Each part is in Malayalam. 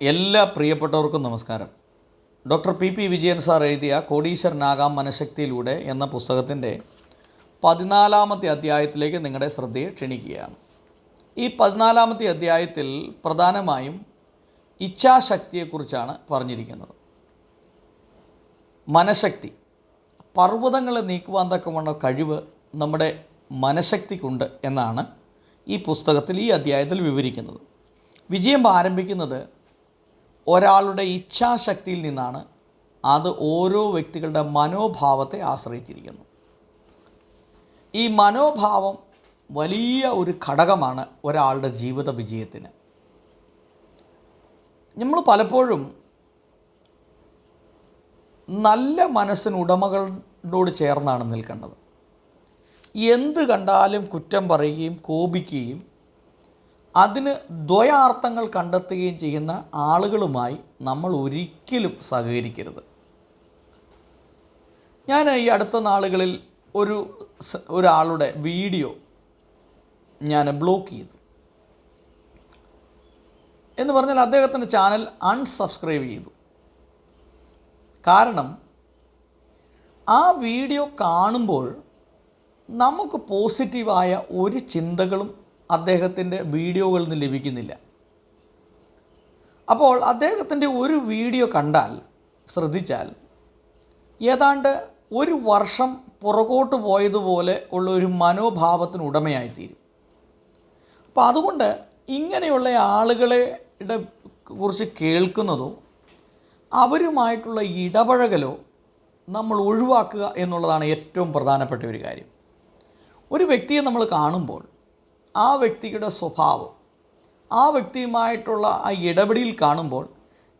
എല്ലാ പ്രിയപ്പെട്ടവർക്കും നമസ്കാരം. Doctor P P Vijayan sir എഴുതിയ കോടീശ്വരനാകാം മനഃശക്തിയിലൂടെ എന്ന പുസ്തകത്തിന്റെ പതിനാലാമത്തെ അധ്യായത്തിലേക്ക് നിങ്ങളുടെ ശ്രദ്ധയെ ക്ഷണിക്കുകയാണ്. ഈ പതിനാലാമത്തെ അധ്യായത്തിൽ പ്രധാനമായും ഇച്ഛാശക്തിയെക്കുറിച്ചാണ് പറഞ്ഞിരിക്കുന്നത്. മനഃശക്തി പർവതങ്ങളെ നീക്കുവാൻ തക്കവണ്ണ കഴിവ് നമ്മുടെ മനഃശക്തിക്കുണ്ട് എന്നാണ് ഈ പുസ്തകത്തിൽ ഈ അധ്യായത്തിൽ വിവരിക്കുന്നത്. വിജയം ആരംഭിക്കുന്നത് ഒരാളുടെ ഇച്ഛാശക്തിയിൽ നിന്നാണ് അത് ഓരോ വ്യക്തികളുടെ മനോഭാവത്തെ ആശ്രയിച്ചിരിക്കുന്നു. ഈ മനോഭാവം വലിയ ഒരു ഘടകമാണ് ഒരാളുടെ ജീവിത വിജയത്തിന്. നമ്മൾ പലപ്പോഴും നല്ല മനസ്സിന് ഉടമകളോട് ചേർന്നാണ് നിൽക്കേണ്ടത്. എന്ത് കണ്ടാലും കുറ്റം പറയുകയും കോപിക്കുകയും അതിന് ദ്വയാർത്ഥങ്ങൾ കണ്ടെത്തുകയും ചെയ്യുന്ന ആളുകളുമായി നമ്മൾ ഒരിക്കലും സഹകരിക്കരുത്. ഞാൻ ഈ അടുത്ത നാളുകളിൽ ഒരു ഒരാളുടെ വീഡിയോ ഞാൻ ബ്ലോക്ക് ചെയ്തു. എന്ന് പറഞ്ഞാൽ അദ്ദേഹത്തിന്റെ ചാനൽ അൺസബ്സ്ക്രൈബ് ചെയ്തു. കാരണം ആ വീഡിയോ കാണുമ്പോൾ നമുക്ക് പോസിറ്റീവായ ഒരു ചിന്തകളും അദ്ദേഹത്തിന്റെ വീഡിയോകളിൽ നിന്ന് ലഭിക്കുന്നില്ല. അപ്പോൾ അദ്ദേഹത്തിന്റെ ഒരു വീഡിയോ കണ്ടാൽ ശ്രദ്ധിച്ചാൽ ഏതാണ്ട് ഒരു വർഷം പുറകോട്ട് പോയതുപോലെ ഉള്ള ഒരു മനോഭാവത്തിന് ഉടമയായിത്തീരും. അപ്പോൾ അതുകൊണ്ട് ഇങ്ങനെയുള്ള ആളുകളെ കുറിച്ച് കേൾക്കുന്നതോ അവരുമായിട്ടുള്ള ഇടപഴകലോ നമ്മൾ ഒഴിവാക്കുക എന്നുള്ളതാണ് ഏറ്റവും പ്രധാനപ്പെട്ട ഒരു കാര്യം. ഒരു വ്യക്തിയെ നമ്മൾ കാണുമ്പോൾ ആ വ്യക്തിയുടെ സ്വഭാവം ആ വ്യക്തിയുമായിട്ടുള്ള ആ ഇടപെടിയിൽ കാണുമ്പോൾ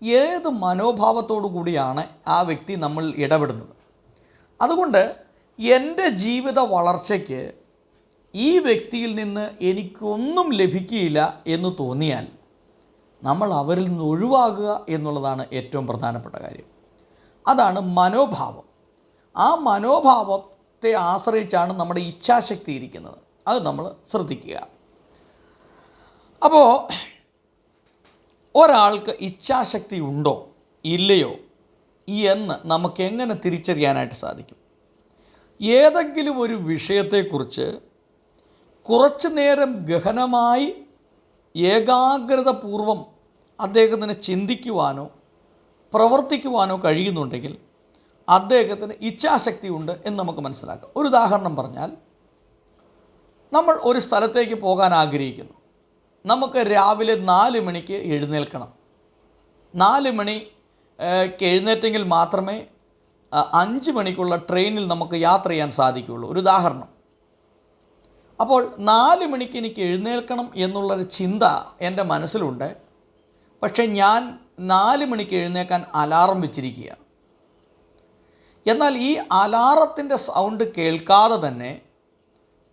ഏത് മനോഭാവത്തോടു കൂടിയാണ് ആ വ്യക്തി നമ്മൾ ഇടപെടുന്നത്? അതുകൊണ്ട് എന്റെ ജീവിത വളർച്ചയ്ക്ക് ഈ വ്യക്തിയിൽ നിന്ന് എനിക്കൊന്നും ലഭിക്കുകയില്ല എന്ന് തോന്നിയാൽ നമ്മൾ അവരിൽ നിന്ന് ഒഴിവാകുക എന്നുള്ളതാണ് ഏറ്റവും പ്രധാനപ്പെട്ട കാര്യം. അതാണ് മനോഭാവം. ആ മനോഭാവത്തെ ആശ്രയിച്ചാണ് നമ്മുടെ ഇച്ഛാശക്തി ഇരിക്കുന്നത്. അത് നമ്മൾ ശ്രദ്ധിക്കുക. അപ്പോൾ ഒരാൾക്ക് ഇച്ഛാശക്തി ഉണ്ടോ? ഇല്ലയോ? എന്ന് നമുക്ക് എങ്ങനെ തിരിച്ചറിയാനായിട്ട് സാധിക്കും? ഏതെങ്കിലും ഒരു വിഷയത്തെക്കുറിച്ച് കുറച്ചു നേരം ഗഹനമായി ഏകാഗ്രതപൂർവം അദ്ദേഹത്തിന് ചിന്തിക്കുവാനോ പ്രവർത്തിക്കുവാനോ കഴിയുന്നുണ്ടെങ്കിൽ അദ്ദേഹത്തിന് ഇച്ഛാശക്തി ഉണ്ട് എന്ന് നമുക്ക് മനസ്സിലാക്കാം. ഒരു ഉദാഹരണം പറഞ്ഞാൽ നമ്മൾ ഒരു സ്ഥലത്തേക്ക് പോകാൻ ആഗ്രഹിക്കുന്നു. നമുക്ക് രാവിലെ നാല് മണിക്ക് എഴുന്നേൽക്കണം. നാല് മണി ഏഹ്, എഴുന്നേറ്റെങ്കിൽ മാത്രമേ അഞ്ച് മണിക്കുള്ള ട്രെയിനിൽ നമുക്ക് യാത്ര ചെയ്യാൻ സാധിക്കുകയുള്ളൂ. ഒരു ഉദാഹരണം. അപ്പോൾ നാല് മണിക്ക് എനിക്ക് എഴുന്നേൽക്കണം എന്നുള്ളൊരു ചിന്ത എന്റെ മനസ്സിലുണ്ട്. പക്ഷേ ഞാൻ നാല് മണിക്ക് എഴുന്നേക്കാൻ അലാറം വെച്ചിരിക്കുകയാണ്. എന്നാൽ ഈ അലാറത്തിന്റെ സൗണ്ട് കേൾക്കാതെ തന്നെ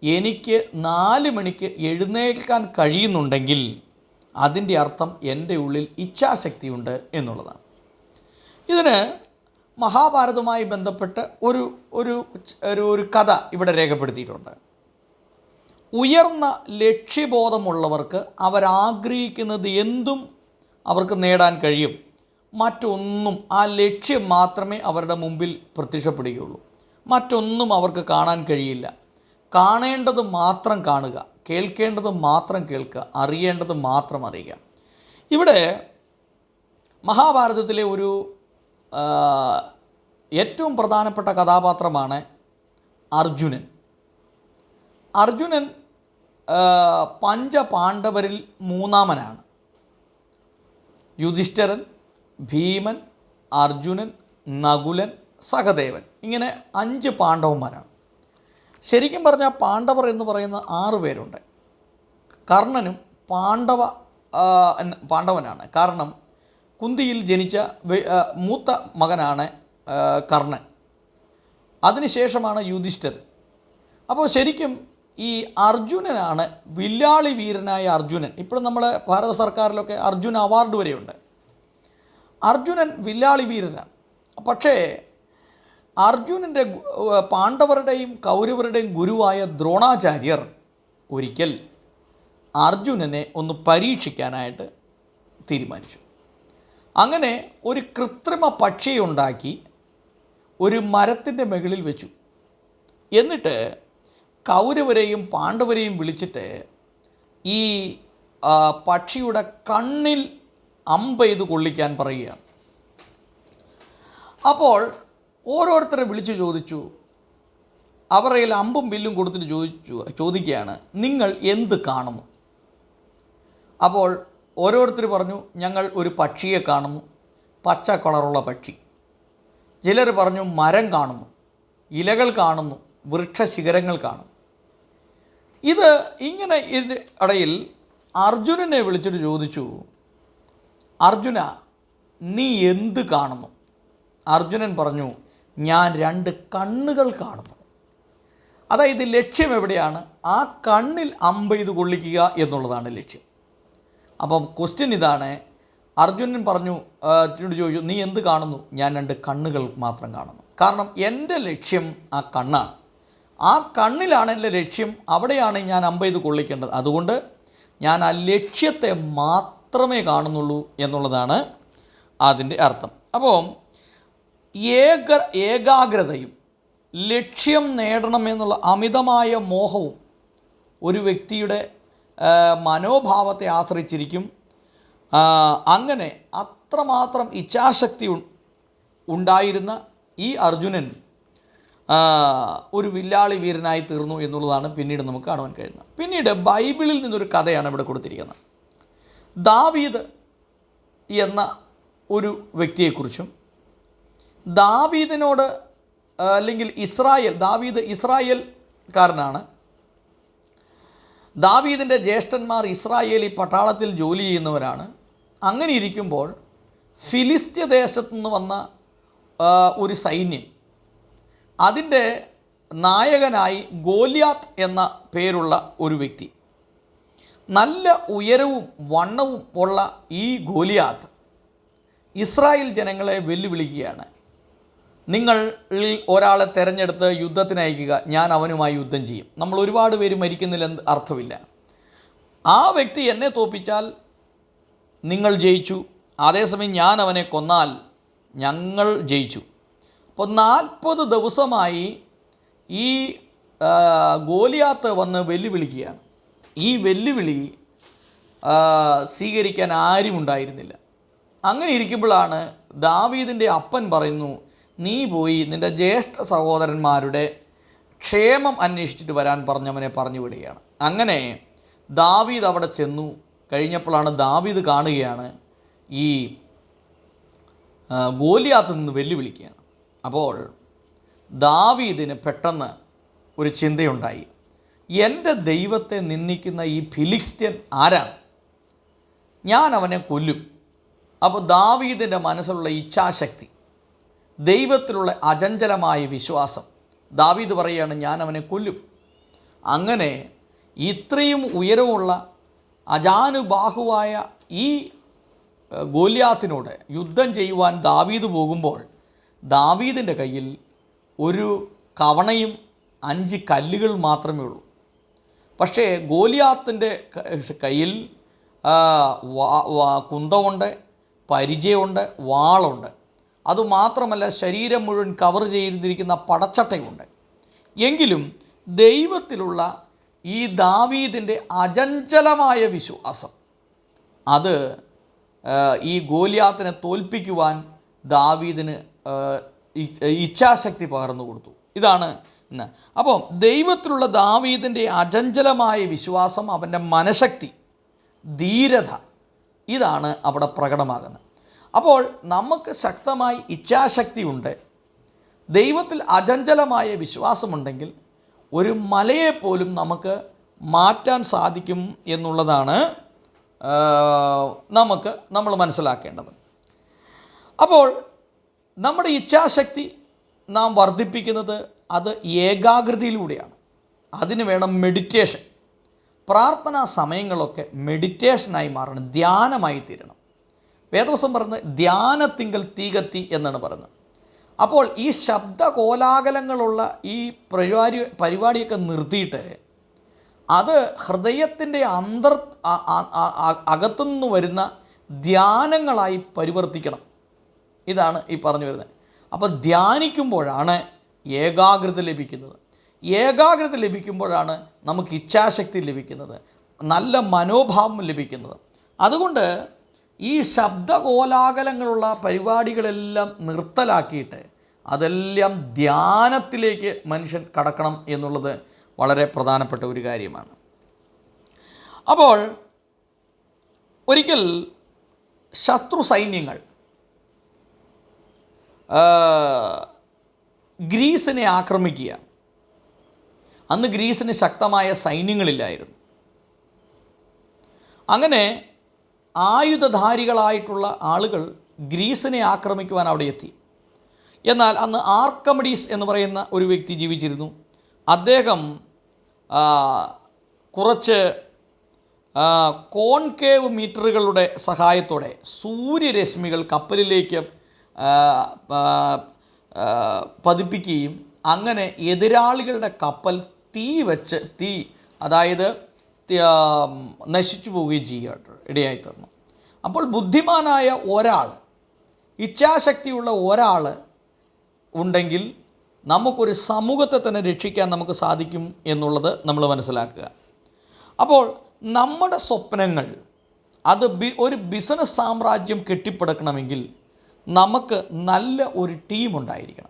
എനിക്ക് നാല് മണിക്ക് എഴുന്നേൽക്കാൻ കഴിയുന്നുണ്ടെങ്കിൽ അതിന്റെ അർത്ഥം എന്റെ ഉള്ളിൽ ഇച്ഛാശക്തിയുണ്ട് എന്നുള്ളതാണ്. ഇതിന് മഹാഭാരതവുമായി ബന്ധപ്പെട്ട് ഒരു ഒരു ഒരു ഒരു കഥ ഇവിടെ രേഖപ്പെടുത്തിയിട്ടുണ്ട്. ഉയർന്ന ലക്ഷ്യബോധമുള്ളവർക്ക് അവരാഗ്രഹിക്കുന്നത് എന്തും അവർക്ക് നേടാൻ കഴിയും. മറ്റൊന്നും ആ ലക്ഷ്യം മാത്രമേ അവരുടെ മുമ്പിൽ പ്രത്യക്ഷപ്പെടുകയുള്ളൂ. മറ്റൊന്നും അവർക്ക് കാണാൻ കഴിയില്ല. കാണേണ്ടത് മാത്രം കാണുക കേൾക്കേണ്ടത് മാത്രം കേൾക്കുക അറിയേണ്ടത് മാത്രം അറിയുക. ഇവിടെ മഹാഭാരതത്തിലെ ഒരു ഏറ്റവും പ്രധാനപ്പെട്ട കഥാപാത്രമാണ് അർജുനൻ. അർജുനൻ പഞ്ചപാണ്ഡവരിൽ മൂന്നാമനാണ്. യുധിഷ്ഠിരൻ ഭീമൻ അർജുനൻ നകുലൻ സഹദേവൻ ഇങ്ങനെ അഞ്ച് പാണ്ഡവന്മാരാണ്. ശരിക്കും പറഞ്ഞാൽ പാണ്ഡവർ എന്ന് പറയുന്ന ആറ് പേരുണ്ട്. കർണനും പാണ്ഡവ പാണ്ഡവനാണ്. കാരണം കുന്തിയിൽ ജനിച്ച മൂത്ത മകനാണ് കർണൻ. അതിനുശേഷമാണ് യുധിഷ്ഠർ അപ്പോൾ ശരിക്കും ഈ അർജുനനാണ് വില്ലാളി വീരനായ അർജുനൻ. ഇപ്പോഴും നമ്മുടെ ഭാരത സർക്കാരിലൊക്കെ അർജുന അവാർഡ് വരെയുണ്ട്. അർജുനൻ വില്ലാളി വീരനാണ്. പക്ഷേ അർജുനന്റെ പാണ്ഡവരുടെയും കൗരവരുടെയും ഗുരുവായ ദ്രോണാചാര്യർ ഒരിക്കൽ അർജുനനെ ഒന്ന് പരീക്ഷിക്കാനായിട്ട് തീരുമാനിച്ചു. അങ്ങനെ ഒരു കൃത്രിമ പക്ഷിയുണ്ടാക്കി ഒരു മരത്തിന്റെ മുകളിൽ വെച്ചു. എന്നിട്ട് കൗരവരെയും പാണ്ഡവരെയും വിളിച്ചിട്ട് ഈ പക്ഷിയുടെ കണ്ണിൽ അമ്പെയ്ത് കൊള്ളിക്കാൻ പറയുകയാണ്. അപ്പോൾ ഓരോരുത്തരെ വിളിച്ചു ചോദിച്ചു. അവരുടെ കയ്യിൽ അമ്പും ബില്ലും കൊടുത്തിട്ട് ചോദിച്ചു ചോദിക്കുകയാണ് നിങ്ങൾ എന്ത് കാണുന്നു? അപ്പോൾ ഓരോരുത്തർ പറഞ്ഞു ഞങ്ങൾ ഒരു പക്ഷിയെ കാണുന്നു പച്ച കളറുള്ള പക്ഷി. ചിലർ പറഞ്ഞു മരം കാണുന്നു ഇലകൾ കാണുന്നു വൃക്ഷശിഖരങ്ങൾ കാണുന്നു. ഇത് ഇങ്ങനെ ഇടയിൽ അർജുനനെ വിളിച്ചിട്ട് ചോദിച്ചു അർജുന നീ എന്ത് കാണുന്നു? അർജുനൻ പറഞ്ഞു ഞാൻ രണ്ട് കണ്ണുകൾ കാണുന്നു. അതായത് ലക്ഷ്യം എവിടെയാണ്? ആ കണ്ണിൽ അമ്പെയ്ത് കൊള്ളിക്കുക എന്നുള്ളതാണ് ലക്ഷ്യം. അപ്പം ക്വസ്റ്റ്യൻ ഇതാണ്. അർജുനൻ പറഞ്ഞു ചോദിച്ചു നീ എന്ത് കാണുന്നു? ഞാൻ രണ്ട് കണ്ണുകൾ മാത്രം കാണുന്നു. കാരണം എന്റെ ലക്ഷ്യം ആ കണ്ണാണ്. ആ കണ്ണിലാണ് എന്റെ ലക്ഷ്യം. അവിടെയാണ് ഞാൻ അമ്പെയ്ത് കൊള്ളിക്കേണ്ടത്. അതുകൊണ്ട് ഞാൻ ആ ലക്ഷ്യത്തെ മാത്രമേ കാണുന്നുള്ളൂ എന്നുള്ളതാണ് അതിന്റെ അർത്ഥം. അപ്പോൾ ഏക ഏകാഗ്രതയും ലക്ഷ്യം നേടണമെന്നുള്ള അമിതമായ മോഹവും ഒരു വ്യക്തിയുടെ മനോഭാവത്തെ ആശ്രയിച്ചിരിക്കും. അങ്ങനെ അത്രമാത്രം ഇച്ഛാശക്തി ഉണ്ടായിരുന്ന ഈ അർജുനൻ ഒരു വില്ലാളി വീരനായി തീർന്നു എന്നുള്ളതാണ് പിന്നീട് നമുക്ക് കാണുവാൻ കഴിയുന്നത്. പിന്നീട് ബൈബിളിൽ നിന്നൊരു കഥയാണ് ഇവിടെ കൊടുത്തിരിക്കുന്നത്. ദാവീദ് എന്ന ഒരു വ്യക്തിയെക്കുറിച്ചും ദാവീദിനോട് അല്ലെങ്കിൽ ഇസ്രായേൽ ദാവീദ് ഇസ്രായേൽക്കാരനാണ്. ദാവീദിന്റെ ജ്യേഷ്ഠന്മാർ ഇസ്രായേലി പട്ടാളത്തിൽ ജോലി ചെയ്യുന്നവരാണ്. അങ്ങനെ ഇരിക്കുമ്പോൾ ഫിലിസ്ത്യ ദേശത്തു നിന്ന് വന്ന ഒരു സൈന്യം. അതിന്റെ നായകനായി ഗോലിയാത്ത് എന്ന പേരുള്ള ഒരു വ്യക്തി. നല്ല ഉയരവും വണ്ണവും ഉള്ള ഈ ഗോലിയാത്ത് ഇസ്രായേൽ ജനങ്ങളെ വെല്ലുവിളിക്കുകയാണ്. നിങ്ങളിൽ ഒരാളെ തിരഞ്ഞെടുത്ത് യുദ്ധത്തിന് അയക്കുക ഞാൻ അവനുമായി യുദ്ധം ചെയ്യും. നമ്മൾ ഒരുപാട് പേര് മരിക്കുന്നില്ലെന്ന് അർത്ഥമില്ല. ആ വ്യക്തി എന്നെ തോപ്പിച്ചാൽ നിങ്ങൾ ജയിച്ചു. അതേസമയം ഞാൻ അവനെ കൊന്നാൽ ഞങ്ങൾ ജയിച്ചു. അപ്പോൾ നാൽപ്പത് ദിവസമായി ഈ ഗോലിയാത്ത് വന്ന് വെല്ലുവിളിക്കുകയാണ്. ഈ വെല്ലുവിളി സ്വീകരിക്കാൻ ആരും ഉണ്ടായിരുന്നില്ല അങ്ങനെ ഇരിക്കുമ്പോഴാണ് ദാവീദിന്റെ അപ്പൻ പറയുന്നു നീ പോയി നിന്റെ ജ്യേഷ്ഠ സഹോദരന്മാരുടെ ക്ഷേമം അന്വേഷിച്ചിട്ട് വരാൻ പറഞ്ഞവനെ പറഞ്ഞു വിടുകയാണ്. അങ്ങനെ ദാവീദ് അവിടെ ചെന്നു. കഴിഞ്ഞപ്പോഴാണ് ദാവീദ് കാണുകയാണ് ഈ ഗോലിയാത്ത് നിന്ന് വെല്ലുവിളിക്കുകയാണ്. അപ്പോൾ ദാവീദിന് പെട്ടെന്ന് ഒരു ചിന്തയുണ്ടായി. എന്റെ ദൈവത്തെ നിന്ദിക്കുന്ന ഈ ഫിലിസ്ത്യൻ ആരാണ്? ഞാൻ അവനെ കൊല്ലും. അപ്പോൾ ദാവീദിന്റെ മനസ്സിലുള്ള ഇച്ഛാശക്തി ദൈവത്തിലുള്ള അചഞ്ചലമായ വിശ്വാസം. ദാവീദ് പറയുകയാണ് ഞാൻ അവനെ കൊല്ലും. അങ്ങനെ ഇത്രയും ഉയരമുള്ള അജാനുബാഹുവായ ഈ ഗോല്യാത്തിനോട് യുദ്ധം ചെയ്യുവാൻ ദാവീദ് പോകുമ്പോൾ ദാവീദിന്റെ കയ്യിൽ ഒരു കവണയും അഞ്ച് കല്ലുകൾ മാത്രമേ ഉള്ളൂ. പക്ഷേ ഗോലിയാത്തിന്റെ കയ്യിൽ കുന്തമുണ്ട് പരിചയമുണ്ട് വാളുണ്ട്. അതുമാത്രമല്ല ശരീരം മുഴുവൻ കവർ ചെയ്തിരിക്കുന്ന പടച്ചട്ടയുണ്ട്. എങ്കിലും ദൈവത്തിലുള്ള ഈ ദാവീദിന്റെ അചഞ്ചലമായ വിശ്വാസം അത് ഈ ഗോലിയാത്തിനെ തോൽപ്പിക്കുവാൻ ദാവീദിന് ഇച്ഛാശക്തി പകർന്നു കൊടുത്തു. ഇതാണ് അപ്പം അപ്പോൾ ദൈവത്തിലുള്ള ദാവീദിന്റെ അചഞ്ചലമായ വിശ്വാസം അവന്റെ മനഃശക്തി ധീരത ഇതാണ് അവിടെ പ്രകടമാകുന്നത്. അപ്പോൾ നമുക്ക് ശക്തമായി ഇച്ഛാശക്തി ഉണ്ട്. ദൈവത്തിൽ അചഞ്ചലമായ വിശ്വാസമുണ്ടെങ്കിൽ ഒരു മലയെപ്പോലും നമുക്ക് മാറ്റാൻ സാധിക്കും എന്നുള്ളതാണ് നമുക്ക് നമ്മൾ മനസ്സിലാക്കേണ്ടത്. അപ്പോൾ നമ്മുടെ ഇച്ഛാശക്തി നാം വർദ്ധിപ്പിക്കുന്നത് അത് ഏകാഗ്രതയിലൂടെയാണ്. അതിന് വേണം മെഡിറ്റേഷൻ പ്രാർത്ഥനാ സമയങ്ങളൊക്കെ മെഡിറ്റേഷനായി മാറണം ധ്യാനമായി തീരണം. വേദവസം പറയുന്നത് ധ്യാനത്തിങ്കൽ തീകത്തി എന്നാണ് പറയുന്നത്. അപ്പോൾ ഈ ശബ്ദ കോലാഹലങ്ങളുള്ള ഈ പരിപാടി പരിപാടിയൊക്കെ നിർത്തിയിട്ട് അത് ഹൃദയത്തിന്റെ അന്തർ അകത്തുനിന്ന് വരുന്ന ധ്യാനങ്ങളായി പരിവർത്തിക്കണം. ഇതാണ് ഈ പറഞ്ഞു വരുന്നത്. അപ്പോൾ ധ്യാനിക്കുമ്പോഴാണ് ഏകാഗ്രത ലഭിക്കുന്നത്. ഏകാഗ്രത ലഭിക്കുമ്പോഴാണ് നമുക്ക് ഇച്ഛാശക്തി ലഭിക്കുന്നത്. നല്ല മനോഭാവം ലഭിക്കുന്നത്. അതുകൊണ്ട് ഈ ശബ്ദകോലാഹലങ്ങളുള്ള പരിപാടികളെല്ലാം നിർത്തലാക്കിയിട്ട് അതെല്ലാം ധ്യാനത്തിലേക്ക് മനുഷ്യൻ കടക്കണം എന്നുള്ളത് വളരെ പ്രധാനപ്പെട്ട ഒരു കാര്യമാണ്. അപ്പോൾ ഒരിക്കൽ ശത്രു സൈന്യങ്ങൾ ഗ്രീസിനെ ആക്രമിക്കുക. അന്ന് ഗ്രീസിന് ശക്തമായ സൈന്യങ്ങളില്ലായിരുന്നു. അങ്ങനെ ആയുധധാരികളായിട്ടുള്ള ആളുകൾ ഗ്രീസിനെ ആക്രമിക്കുവാൻ അവിടെ എത്തി. എന്നാൽ അന്ന് ആർക്കമഡീസ് എന്ന് പറയുന്ന ഒരു വ്യക്തി ജീവിച്ചിരുന്നു. അദ്ദേഹം കുറച്ച് കോൺകേവ് മീറ്ററുകളുടെ സഹായത്തോടെ സൂര്യരശ്മികൾ കപ്പലിലേക്ക് പതിപ്പിക്കുകയും അങ്ങനെ എതിരാളികളുടെ കപ്പൽ തീ വെച്ച് തീ അതായത് നശിച്ചു പോവുകയും ചെയ്യുക ഇടയായി തീർന്നു. അപ്പോൾ ബുദ്ധിമാനായ ഒരാൾ ഇച്ഛാശക്തിയുള്ള ഒരാൾ ഉണ്ടെങ്കിൽ നമുക്കൊരു സമൂഹത്തെ തന്നെ രക്ഷിക്കാൻ നമുക്ക് സാധിക്കും എന്നുള്ളത് നമ്മൾ മനസ്സിലാക്കുക. അപ്പോൾ നമ്മുടെ സ്വപ്നങ്ങൾ അത് ബി ഒരു ബിസിനസ് സാമ്രാജ്യം കെട്ടിപ്പടുക്കണമെങ്കിൽ നമുക്ക് നല്ല ഒരു ടീം ഉണ്ടായിരിക്കണം.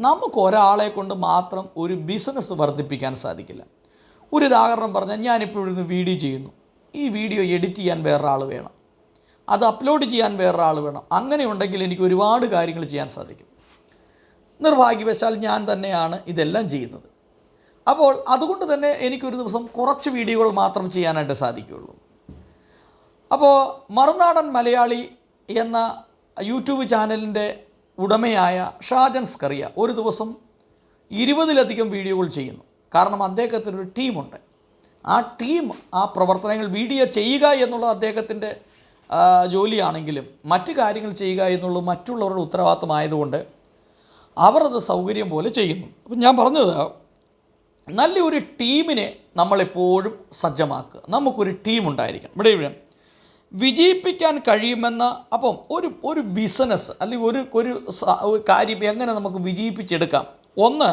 നമുക്ക് ഒരാളെ കൊണ്ട് മാത്രം ഒരു ബിസിനസ് വർദ്ധിപ്പിക്കാൻ സാധിക്കില്ല. ഒരു ഉദാഹരണം പറഞ്ഞാൽ ഞാനിപ്പോൾ ഇവിടുന്ന് വീഡിയോ ചെയ്യുന്നു. ഈ വീഡിയോ എഡിറ്റ് ചെയ്യാൻ വേറൊരാൾ വേണം. അത് അപ്ലോഡ് ചെയ്യാൻ വേറൊരാൾ വേണം. അങ്ങനെ ഉണ്ടെങ്കിൽ എനിക്ക് ഒരുപാട് കാര്യങ്ങൾ ചെയ്യാൻ സാധിക്കും. നിർഭാഗ്യവശാൽ ഞാൻ തന്നെയാണ് ഇതെല്ലാം ചെയ്യുന്നത്. അപ്പോൾ അതുകൊണ്ട് തന്നെ എനിക്കൊരു ദിവസം കുറച്ച് വീഡിയോകൾ മാത്രം ചെയ്യാനായിട്ട് സാധിക്കുകയുള്ളൂ. അപ്പോൾ മറുനാടൻ മലയാളി എന്ന യൂട്യൂബ് ചാനലിന്റെ ഉടമയായ ഷാജൻ സ്കറിയ ഒരു ദിവസം ഇരുപതിലധികം വീഡിയോകൾ ചെയ്യുന്നു. കാരണം അദ്ദേഹത്തിനൊരു ടീമുണ്ട്. ആ ടീം ആ പ്രവർത്തനങ്ങൾ വീഡിയോ ചെയ്യുക എന്നുള്ളത് അദ്ദേഹത്തിന്റെ ജോലിയാണെങ്കിലും മറ്റു കാര്യങ്ങൾ ചെയ്യുക എന്നുള്ളത് മറ്റുള്ളവരുടെ ഉത്തരവാദിത്തമായതുകൊണ്ട് അവർ അത് സൗകര്യം പോലെ ചെയ്യുന്നു. അപ്പം ഞാൻ പറഞ്ഞത് നല്ലൊരു ടീമിനെ നമ്മളെപ്പോഴും സജ്ജമാക്കുക. നമുക്കൊരു ടീം ഉണ്ടായിരിക്കണം. ഇവിടെ ഇവിടെ വിജയിപ്പിക്കാൻ കഴിയുമെന്ന അപ്പം ഒരു ഒരു ബിസിനസ് അല്ലെങ്കിൽ ഒരു ഒരു കാര്യം എങ്ങനെ നമുക്ക് വിജയിപ്പിച്ചെടുക്കാം? ഒന്ന്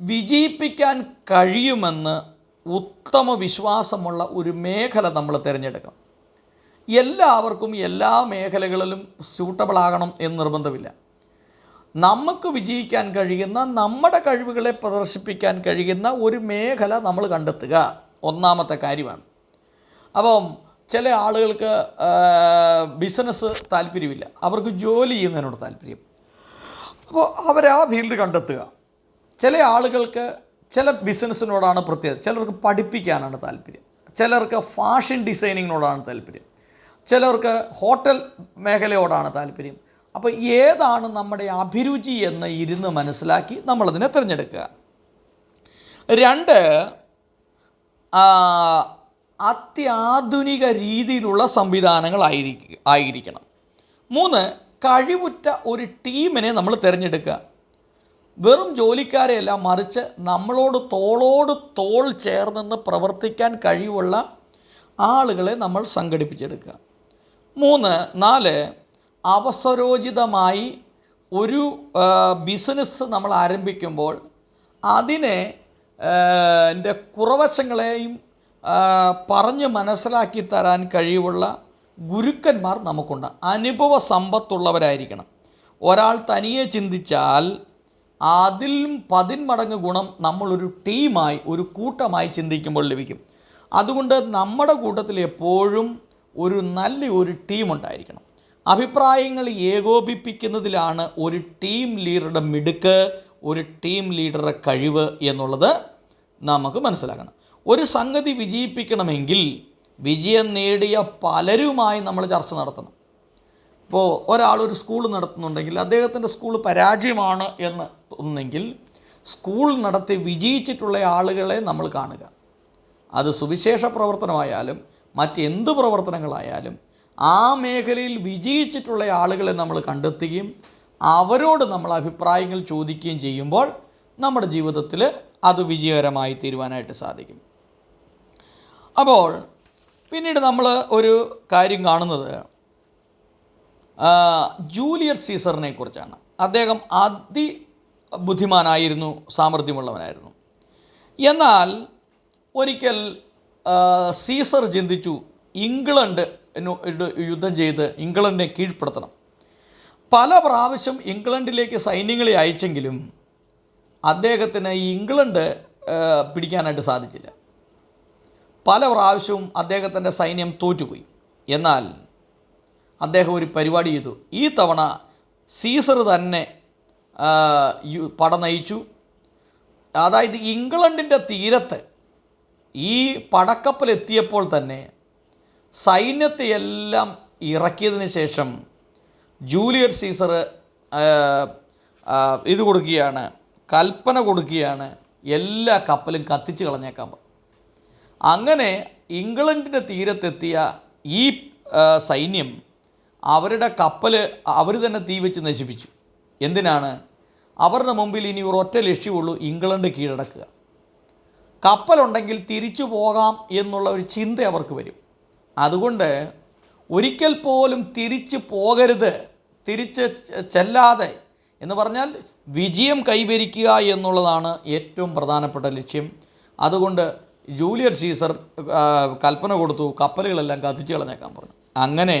വിജയിപ്പിക്കാൻ കഴിയുമെന്ന് ഉത്തമ വിശ്വാസമുള്ള ഒരു മേഖല നമ്മൾ തിരഞ്ഞെടുക്കണം. എല്ലാവർക്കും എല്ലാ മേഖലകളിലും സ്യൂട്ടബിൾ ആകണം എന്ന് നിർബന്ധമില്ല. നമുക്ക് വിജയിക്കാൻ കഴിയുന്ന നമ്മുടെ കഴിവുകളെ പ്രദർശിപ്പിക്കാൻ കഴിയുന്ന ഒരു മേഖല നമ്മൾ കണ്ടെത്തുക. ഒന്നാമത്തെ കാര്യമാണ്. അപ്പം ചില ആളുകൾക്ക് ബിസിനസ് താല്പര്യമില്ല. അവർക്ക് ജോലി ചെയ്യുന്നതിനോട് താല്പര്യം. അപ്പോൾ അവർ ആ ഫീൽഡ് കണ്ടെത്തുക. ചില ആളുകൾക്ക് ചില ബിസിനസ്സിനോടാണ് പ്രത്യേകത ചിലർക്ക് പഠിപ്പിക്കാനാണ് താല്പര്യം. ചിലർക്ക് ഫാഷൻ ഡിസൈനിങ്ങിനോടാണ് താല്പര്യം. ചിലർക്ക് ഹോട്ടൽ മേഖലയോടാണ് താല്പര്യം. അപ്പോൾ ഏതാണ് നമ്മുടെ അഭിരുചി എന്ന് ഇരുന്ന് മനസ്സിലാക്കി നമ്മളതിനെ തിരഞ്ഞെടുക്കുക. രണ്ട് അത്യാധുനിക രീതിയിലുള്ള സംവിധാനങ്ങളായിരിക്കുക ആയിരിക്കണം. മൂന്ന് കഴിവുറ്റ ഒരു ടീമിനെ നമ്മൾ തിരഞ്ഞെടുക്കുക. വെറും ജോലിക്കാരെയല്ല മറിച്ച് നമ്മളോട് തോളോട് തോൾ ചേർന്ന് പ്രവർത്തിക്കാൻ കഴിവുള്ള ആളുകളെ നമ്മൾ സംഘടിപ്പിച്ചെടുക്കുക. മൂന്ന് നാല് അവസരോചിതമായി ഒരു ബിസിനസ് നമ്മൾ ആരംഭിക്കുമ്പോൾ അതിനെ എന്റെ കുറവശങ്ങളെയും പറഞ്ഞ് മനസ്സിലാക്കി തരാൻ കഴിവുള്ള ഗുരുക്കന്മാർ നമുക്കുണ്ട്. അനുഭവ സമ്പത്തുള്ളവരായിരിക്കണം. ഒരാൾ തനിയെ ചിന്തിച്ചാൽ അതിലും പതിന്മടങ്ങ് ഗുണം നമ്മളൊരു ടീമായി ഒരു കൂട്ടമായി ചിന്തിക്കുമ്പോൾ ലഭിക്കും. അതുകൊണ്ട് നമ്മുടെ കൂട്ടത്തിൽ എപ്പോഴും ഒരു നല്ല ഒരു ടീം ഉണ്ടായിരിക്കണം. അഭിപ്രായങ്ങൾ ഏകോപിപ്പിക്കുന്നതിലാണ് ഒരു ടീം ലീഡറുടെ മിടുക്ക് ഒരു ടീം ലീഡറുടെ കഴിവ് എന്നുള്ളത് നമുക്ക് മനസ്സിലാക്കണം. ഒരു സംഗതി വിജയിപ്പിക്കണമെങ്കിൽ വിജയം നേടിയ പലരുമായി നമ്മൾ ചർച്ച നടത്തണം. ഇപ്പോൾ ഒരാൾ ഒരു സ്കൂൾ നടത്തുന്നുണ്ടെങ്കിൽ അദ്ദേഹത്തിന്റെ സ്കൂൾ പരാജയമാണ് എന്ന് തോന്നുന്നെങ്കിൽ സ്കൂൾ നടത്തി വിജയിച്ചിട്ടുള്ള ആളുകളെ നമ്മൾ കാണുക. അത് സുവിശേഷ പ്രവർത്തനമായാലും മറ്റെന്ത് പ്രവർത്തനങ്ങളായാലും ആ മേഖലയിൽ വിജയിച്ചിട്ടുള്ള ആളുകളെ നമ്മൾ കണ്ടെത്തുകയും അവരോട് നമ്മൾ അഭിപ്രായങ്ങൾ ചോദിക്കുകയും ചെയ്യുമ്പോൾ നമ്മുടെ ജീവിതത്തിൽ അത് വിജയകരമായി തീരുവാനായിട്ട് സാധിക്കും. അപ്പോൾ പിന്നീട് നമ്മൾ ഒരു കാര്യം കാണുന്നത് ജൂലിയർ സീസറിനെ കുറിച്ചാണ്. അദ്ദേഹം അതി ബുദ്ധിമാനായിരുന്നു സാമർഥ്യമുള്ളവനായിരുന്നു. എന്നാൽ ഒരിക്കൽ സീസർ ചിന്തിച്ചു ഇംഗ്ലണ്ട് യുദ്ധം ചെയ്ത് ഇംഗ്ലണ്ടിനെ കീഴ്പ്പെടുത്തണം. പല പ്രാവശ്യം ഇംഗ്ലണ്ടിലേക്ക് സൈന്യങ്ങളെ അയച്ചെങ്കിലും അദ്ദേഹത്തിന് ഈ ഇംഗ്ലണ്ട് പിടിക്കാനായിട്ട് സാധിച്ചില്ല. പല പ്രാവശ്യവും അദ്ദേഹത്തിന്റെ സൈന്യം തോറ്റുപോയി. എന്നാൽ അദ്ദേഹം ഒരു പരിപാടി ചെയ്തു. ഈ തവണ സീസർ തന്നെ പട നയിച്ചു. അതായത് ഇംഗ്ലണ്ടിന്റെ തീരത്ത് ഈ പടക്കപ്പൽ എത്തിയപ്പോൾ തന്നെ സൈന്യത്തെ എല്ലാം ഇറക്കിയതിന് ശേഷം ജൂലിയസ് സീസർ ഇത് കൊടുക്കുകയാണ് കൽപ്പന കൊടുക്കുകയാണ് എല്ലാ കപ്പലും കത്തിച്ച് കളഞ്ഞേക്കാൻ അങ്ങനെ ഇംഗ്ലണ്ടിന്റെ തീരത്തെത്തിയ ഈ സൈന്യം അവരുടെ കപ്പൽ അവർ തന്നെ തീ വെച്ച് നശിപ്പിച്ചു. എന്തിനാണ്? അവരുടെ മുമ്പിൽ ഇനി ഒറ്റ ലക്ഷ്യമുള്ളൂ ഇംഗ്ലണ്ട് കീഴടക്കുക. കപ്പലുണ്ടെങ്കിൽ തിരിച്ചു പോകാം എന്നുള്ള ഒരു ചിന്ത അവർക്ക് വരും. അതുകൊണ്ട് ഒരിക്കൽ പോലും തിരിച്ചു പോകരുത് തിരിച്ച് ചെല്ലാതെ എന്ന് പറഞ്ഞാൽ വിജയം കൈവരിക്കുക എന്നുള്ളതാണ് ഏറ്റവും പ്രധാനപ്പെട്ട ലക്ഷ്യം. അതുകൊണ്ട് ജൂലിയർ സീസർ കൽപ്പന കൊടുത്തു കപ്പലുകളെല്ലാം കത്തിച്ച് കളഞ്ഞേക്കാൻ പറഞ്ഞു. അങ്ങനെ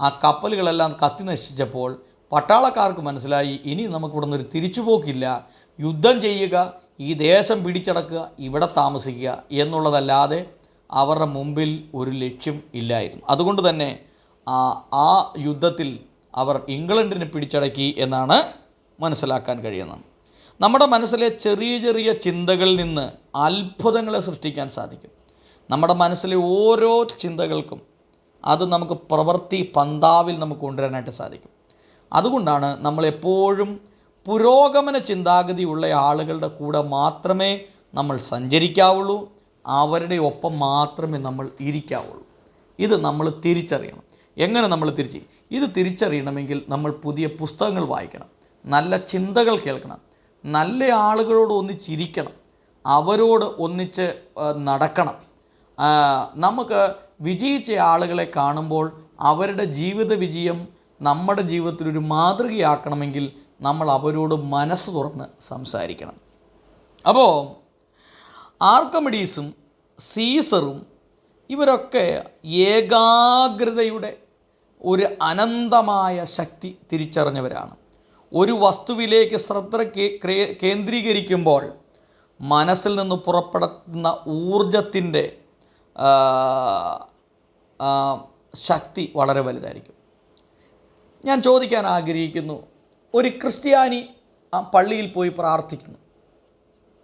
ആ കപ്പലുകളെല്ലാം കത്തി നശിച്ചപ്പോൾ പട്ടാളക്കാർക്ക് മനസ്സിലായി ഇനി നമുക്കിവിടെ നിന്നൊരു തിരിച്ചുപോക്കില്ല. യുദ്ധം ചെയ്യുക ഈ ദേശം പിടിച്ചടക്കുക ഇവിടെ താമസിക്കുക എന്നുള്ളതല്ലാതെ അവരുടെ മുമ്പിൽ ഒരു ലക്ഷ്യം ഇല്ലായിരുന്നു. അതുകൊണ്ട് തന്നെ ആ യുദ്ധത്തിൽ അവർ ഇംഗ്ലണ്ടിനെ പിടിച്ചടക്കി എന്നാണ് മനസ്സിലാക്കാൻ കഴിയുന്നത്. നമ്മുടെ മനസ്സിലെ ചെറിയ ചെറിയ ചിന്തകളിൽ നിന്ന് അത്ഭുതങ്ങളെ സൃഷ്ടിക്കാൻ സാധിക്കും. നമ്മുടെ മനസ്സിലെ ഓരോ ചിന്തകൾക്കും അത് നമുക്ക് പ്രവൃത്തി പന്താവിൽ നമുക്ക് കൊണ്ടുവരാനായിട്ട് സാധിക്കും. അതുകൊണ്ടാണ് നമ്മൾ എപ്പോഴും പുരോഗമന ചിന്താഗതിയുള്ള ആളുകളുടെ കൂടെ മാത്രമേ നമ്മൾ സഞ്ചരിക്കാവുള്ളൂ അവരുടെ ഒപ്പം മാത്രമേ നമ്മൾ ഇരിക്കാവുള്ളൂ. ഇത് നമ്മൾ തിരിച്ചറിയണം. എങ്ങനെ നമ്മൾ തിരിച്ച്? ഇത് തിരിച്ചറിയണമെങ്കിൽ നമ്മൾ പുതിയ പുസ്തകങ്ങൾ വായിക്കണം നല്ല ചിന്തകൾ കേൾക്കണം നല്ല ആളുകളോട് ഒന്നിച്ചിരിക്കണം അവരോട് ഒന്നിച്ച് നടക്കണം. നമുക്ക് വിജയിച്ച ആളുകളെ കാണുമ്പോൾ അവരുടെ ജീവിത വിജയം നമ്മുടെ ജീവിതത്തിൽ ഒരു മാതൃകയാക്കണമെങ്കിൽ നമ്മൾ അവരോട് മനസ്സ് തുറന്ന് സംസാരിക്കണം. അപ്പോൾ ആർക്കമിഡീസും സീസറും ഇവരൊക്കെ ഏകാഗ്രതയുടെ ഒരു അനന്തമായ ശക്തി തിരിച്ചറിഞ്ഞവരാണ്. ഒരു വസ്തുവിലേക്ക് ശ്രദ്ധ കേന്ദ്രീകരിക്കുമ്പോൾ മനസ്സിൽ നിന്ന് പുറപ്പെടുന്ന ഊർജത്തിന്റെ ശക്തി വളരെ വലുതായിരിക്കും. ഞാൻ ചോദിക്കാൻ ആഗ്രഹിക്കുന്നു. ഒരു ക്രിസ്ത്യാനി ആ പള്ളിയിൽ പോയി പ്രാർത്ഥിക്കുന്നു.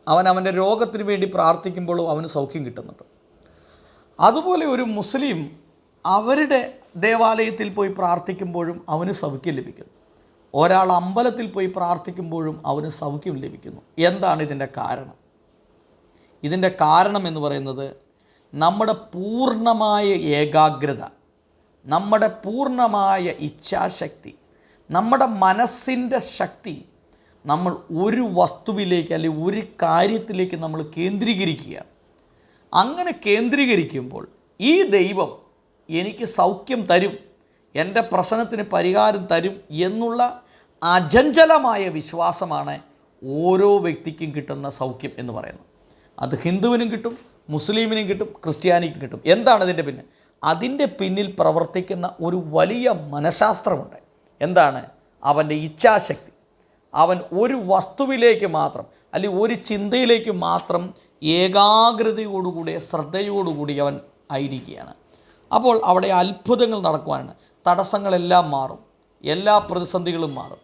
അവൻ അവന്റെ രോഗത്തിന് വേണ്ടി പ്രാർത്ഥിക്കുമ്പോഴും അവന് സൗഖ്യം കിട്ടുന്നുണ്ട്. അതുപോലെ ഒരു മുസ്ലിം അവരുടെ ദേവാലയത്തിൽ പോയി പ്രാർത്ഥിക്കുമ്പോഴും അവന് സൗഖ്യം ലഭിക്കുന്നു. ഒരാൾ അമ്പലത്തിൽ പോയി പ്രാർത്ഥിക്കുമ്പോഴും അവന് സൗഖ്യം ലഭിക്കുന്നു. എന്താണ് ഇതിന്റെ കാരണം? ഇതിന്റെ കാരണം എന്ന് പറയുന്നത് നമ്മുടെ പൂർണമായ ഏകാഗ്രത. നമ്മുടെ പൂർണമായ ഇച്ഛാശക്തി നമ്മുടെ മനസ്സിന്റെ ശക്തി നമ്മൾ ഒരു വസ്തുവിലേക്ക് അല്ലെങ്കിൽ ഒരു കാര്യത്തിലേക്ക് നമ്മൾ കേന്ദ്രീകരിക്കുകയാണ് അങ്ങനെ കേന്ദ്രീകരിക്കുമ്പോൾ ഈ ദൈവം എനിക്ക് സൗഖ്യം തരും എന്റെ പ്രശ്നത്തിന് പരിഹാരം തരും എന്നുള്ള അജഞ്ചലമായ വിശ്വാസമാണ് ഓരോ വ്യക്തിക്കും കിട്ടുന്ന സൗഖ്യം എന്ന് പറയുന്നത്. അത് ഹിന്ദുവിനും കിട്ടും മുസ്ലിമിനും കിട്ടും ക്രിസ്ത്യാനിക്കും കിട്ടും. എന്താണ് ഇതിന്റെ പിന്നിൽ? അതിന്റെ പിന്നിൽ പ്രവർത്തിക്കുന്ന ഒരു വലിയ മനഃശാസ്ത്രമുണ്ട്. എന്താണ്? അവന്റെ ഇച്ഛാശക്തി. അവൻ ഒരു വസ്തുവിലേക്ക് മാത്രം അല്ലെങ്കിൽ ഒരു ചിന്തയിലേക്ക് മാത്രം ഏകാഗ്രതയോടുകൂടി ശ്രദ്ധയോടുകൂടി അവൻ ആയിരിക്കുകയാണ്. അപ്പോൾ അവിടെ അത്ഭുതങ്ങൾ നടക്കുവാനാണ്. തടസ്സങ്ങളെല്ലാം മാറും. എല്ലാ പ്രതിസന്ധികളും മാറും.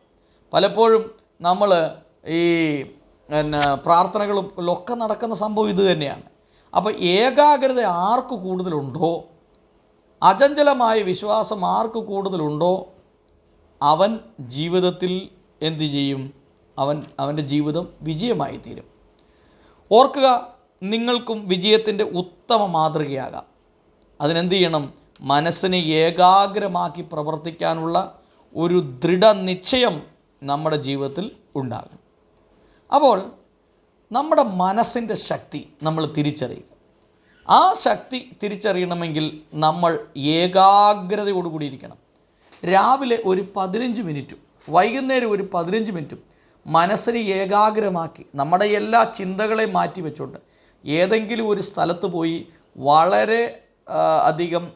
പലപ്പോഴും നമ്മൾ ഈ പിന്നെ പ്രാർത്ഥനകളും ഒക്കെ നടക്കുന്ന സംഭവം ഇത് തന്നെയാണ്. അപ്പോൾ ഏകാഗ്രത ആർക്ക് കൂടുതലുണ്ടോ? അചഞ്ചലമായ വിശ്വാസം ആർക്ക് കൂടുതലുണ്ടോ? അവൻ ജീവിതത്തിൽ എന്തു ചെയ്യും? അവൻ അവന്റെ ജീവിതം വിജയമായി തീരും. ഓർക്കുക നിങ്ങൾക്കും വിജയത്തിന്റെ ഉത്തമ മാതൃകയാകാം. അതിനെന്ത് ചെയ്യണം? മനസ്സിനെ ഏകാഗ്രമാക്കി പ്രവർത്തിക്കാനുള്ള ഒരു ദൃഢനിശ്ചയം നമ്മുടെ ജീവിതത്തിൽ ഉണ്ടാകും അപ്പോൾ നമ്മുടെ മനസ്സിന്റെ ശക്തി നമ്മൾ തിരിച്ചറിയുക ആ ശക്തി തിരിച്ചറിയണമെങ്കിൽ നമ്മൾ ഏകാഗ്രതയോടുകൂടിയിരിക്കണം രാവിലെ ഒരു പതിനഞ്ച് മിനിറ്റും വൈകുന്നേരം ഒരു പതിനഞ്ച് മിനിറ്റും മനസ്സിനെ ഏകാഗ്രമാക്കി നമ്മുടെ എല്ലാ ചിന്തകളെ മാറ്റി വെച്ചുകൊണ്ട് ഏതെങ്കിലും ഒരു സ്ഥലത്ത് പോയി വളരെ അധികം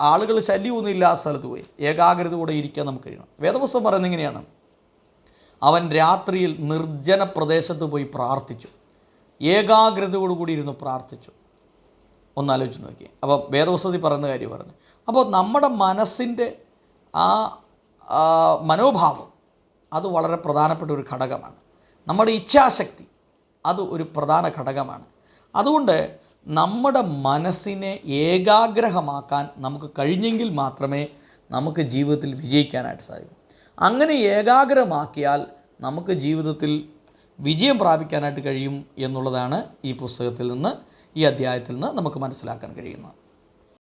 ആളുകൾ ശല്യമൊന്നും സ്ഥലത്ത് പോയി. ഏകാഗ്രതയോടെ ഇരിക്കാൻ നമുക്ക് കഴിയണം. വേദപുസ്തകം പറയുന്നത് ഇങ്ങനെയാണ്. അവൻ രാത്രിയിൽ നിർജന പ്രദേശത്ത് പോയി പ്രാർത്ഥിച്ചു. ഏകാഗ്രതയോടുകൂടി ഇരുന്ന് പ്രാർത്ഥിച്ചു. ഒന്നാലോചിച്ച് നോക്കി. അപ്പോൾ വേദവസതി പറയുന്ന കാര്യം പറഞ്ഞു. അപ്പോൾ നമ്മുടെ മനസ്സിന്റെ ആ മനോഭാവം അത് വളരെ പ്രധാനപ്പെട്ട ഒരു ഘടകമാണ്. നമ്മുടെ ഇച്ഛാശക്തി അത് ഒരു പ്രധാന ഘടകമാണ്. അതുകൊണ്ട് നമ്മുടെ മനസ്സിനെ ഏകാഗ്രഹമാക്കാൻ നമുക്ക് കഴിഞ്ഞെങ്കിൽ മാത്രമേ നമുക്ക് ജീവിതത്തിൽ വിജയിക്കാനായിട്ട് സാധിക്കൂ. അങ്ങനെ ഏകാഗ്രമാക്കിയാൽ നമുക്ക് ജീവിതത്തിൽ വിജയം പ്രാപിക്കാനായിട്ട് കഴിയും എന്നുള്ളതാണ് ഈ പുസ്തകത്തിൽ നിന്ന് ഈ അധ്യായത്തിൽ നിന്ന് നമുക്ക് മനസ്സിലാക്കാൻ കഴിയുന്നത്.